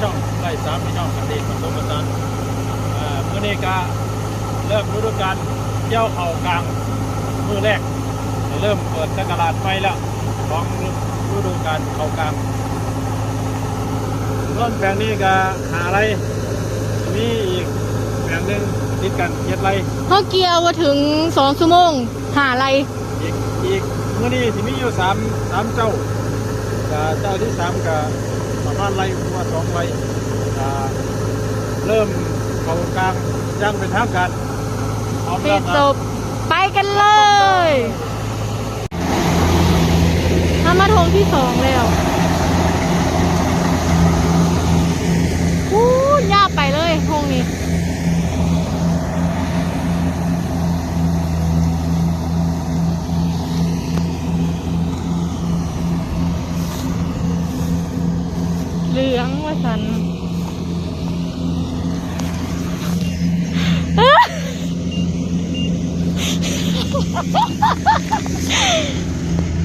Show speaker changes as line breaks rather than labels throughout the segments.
ช่องไล่สามพี่น้องกันเองผสมผสานเอ่อมื่อนี้ก็เริ่มฤดูกาลเกี่ยวเข่ากลางมือแรก เริ่มเปิดสักราชไฟแล้วของฤดูกาลเข่ากลางต้นแปลงนี้ก็หาอะไรมีอีกแปลงหนึ่งติดกันเจ็ดไร
เขาเกี่ยวมาถึงสองชั่วโมงหาอะไร
อีกอีกมื่อนี้ที่มีอยู่สามสามเจ้าก็เจ้าที่สามก็ ประมาณไรว่าสองไรก็เริ่มเข้ากลางย่างเป็นทางการพร้อม
ปิ
แล้ว
ด
ค
จ
รับบ
ไปกันเลยทำมาทงที่สองแล้วอู้ยากไปเลยทงนี้ เหลืองว่าสัน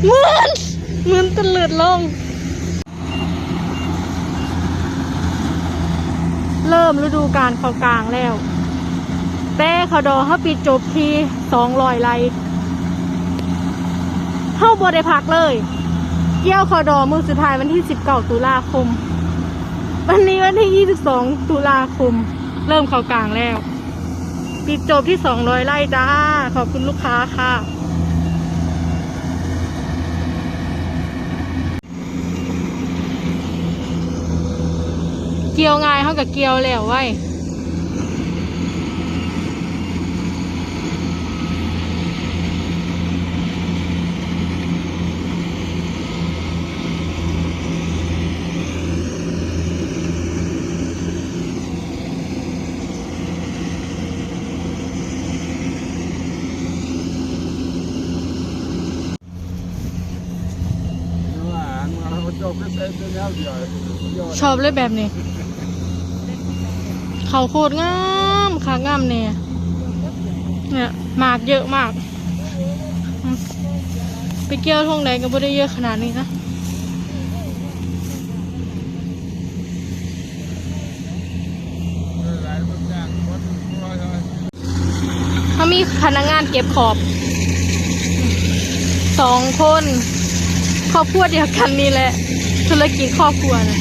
เหมือนเหมือนตะเลิดลง เริ่มฤดูการเขากลางแล้ว แต่เขาดอเขาปิดจบที่สองรอยไรเข้าบได้พักเลย เกี่ยวขาดอมือสุดท้ายวันที่สิบเก้าตุลาคม วันนี้วันที่ยี่สิบสองตุลาคม เริ่มเขากลางแล้ว ปิดจบที่สองร้อยไร่จ้า ขอบคุณลูกค้าค่ะ เกี่ยวง่ายเท่ากับเกี่ยวแล้วไว้ ชอบเลยแบบนี้ เขาโคตรงามขางามเนี่ยเนี่ยหมากเยอะมากอืมไปเกี่ยวทงไหนก็ไม่ได้เยอะขนาดนี้นะเขามีพนักงานเก็บขอบสองคนครอบครัวเดียวกันนี่แหละ ธุรกิจครอบครัวนะ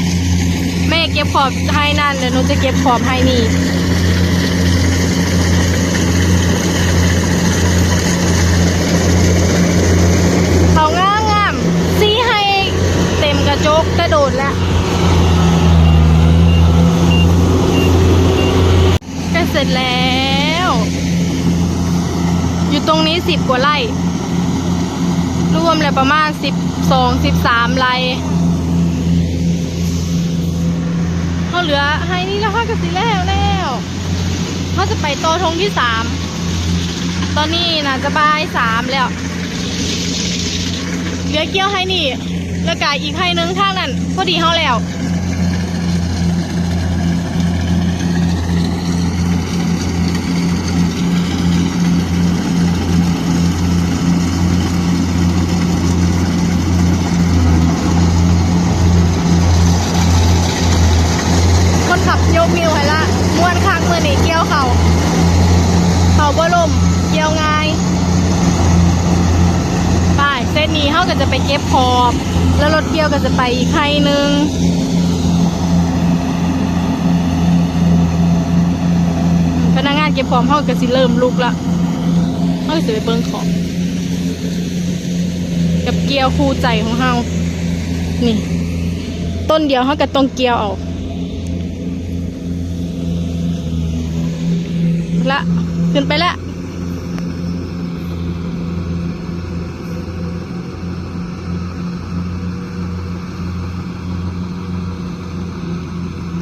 แม่เก็บขอบให้นั่นเดี๋ยวหนูจะเก็บขอบให้นี่เขางามงามซีให้เต็มกระจกกระโดดแล้วก็เสร็จแล้ว อยู่ตรงนี้สิบกว่าไร่รวมเลยประมาณสิบสองสิบสามไร่ เหลือให้นี่แล้วห้าก็สิแล้วแล้วเขาจะไปโตทงที่สามตอนนี้น่ะจะบายสามแล้วเหลือเกี้ยวให้นี่แล้วก็อีกให้นึงข้างนั้นพอดีเขาแล้ว คนขับยกนิ้วให้ละม้วนคักมือนี่เกี่ยวเขาเขาบ่ลมเกี่ยวง่ายไปเส้นนี้เขา ก็จะไปเก็บขอบ แล้วรถเกี่ยวก็จะไปอีกไฮนึงพนักงานเก็บขอบเขาก็สิเริ่มลุกละเขาก็จะไปเบิ้งขอบกับเกี่ยวคู่ใจของเขานี่ ต้นเดียวเขาก็ต้องเกี่ยวเอาละขึ้นไปแล้ว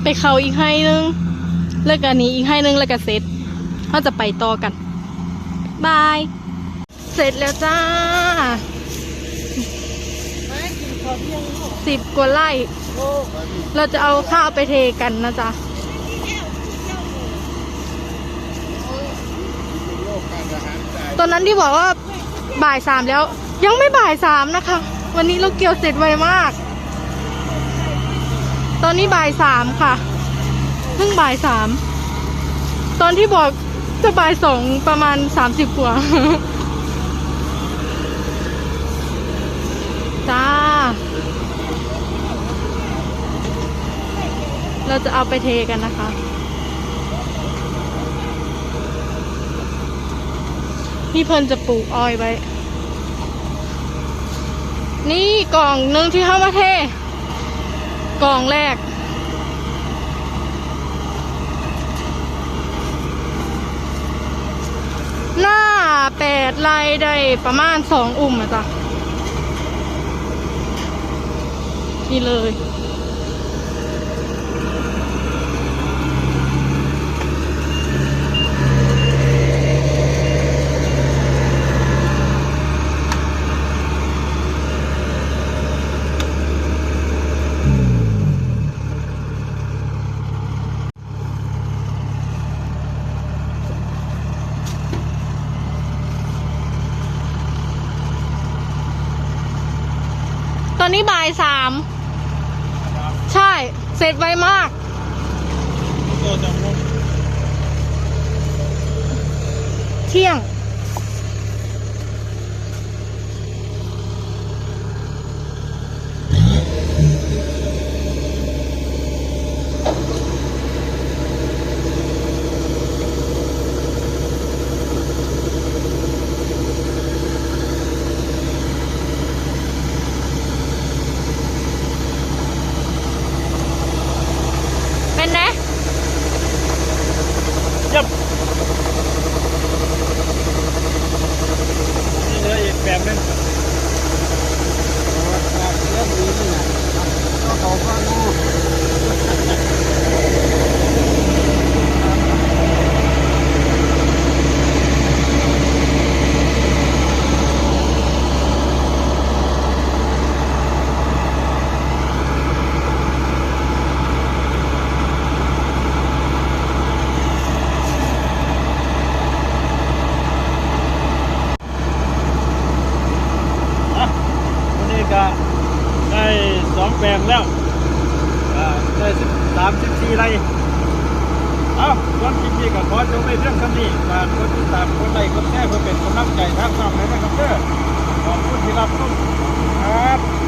ไปเขาอีกให้นึงแล้วก็อันนี้อีกให้นึงแล้วก็เสร็จเขาจะไปต่อกันบาย เสร็จแล้วจ้าสิบกว่าไร่เราจะเอาข้าวไปเทกันนะจ๊ะตอนนั้นที่บอกว่าบ่ายสามแล้ว ยังไม่บ่ายสามนะคะ วันนี้เราเกี่ยวเสร็จไวมาก ตอนนี้บ่ายสามค่ะเพิ่งบ่ายสามตอนที่บอกจะบ่ายสองประมาณสามสิบกว่าจ้า เราจะเอาไปเทกันนะคะ พี่เพิ่นจะปลูกอ้อยไว้ นี่กล่องหนึ่งที่เข้ามาเท กล่องแรก หน้าแปดลายได้ประมาณสองอุ่มอะจ้ะนี่เลย ตอนนี้บ่ายสามใช่ เสร็จไวมากเที่ยง 34ไร่
เอาย้อนคลิปนี้กับขอจะไปเรื่องคดีมาคนติดตามคนไลคคนแชร์เพื่อเป็นคนนั่งใจทางำวหมในนะครับเพื่อขอบคุณที่รับชมครับ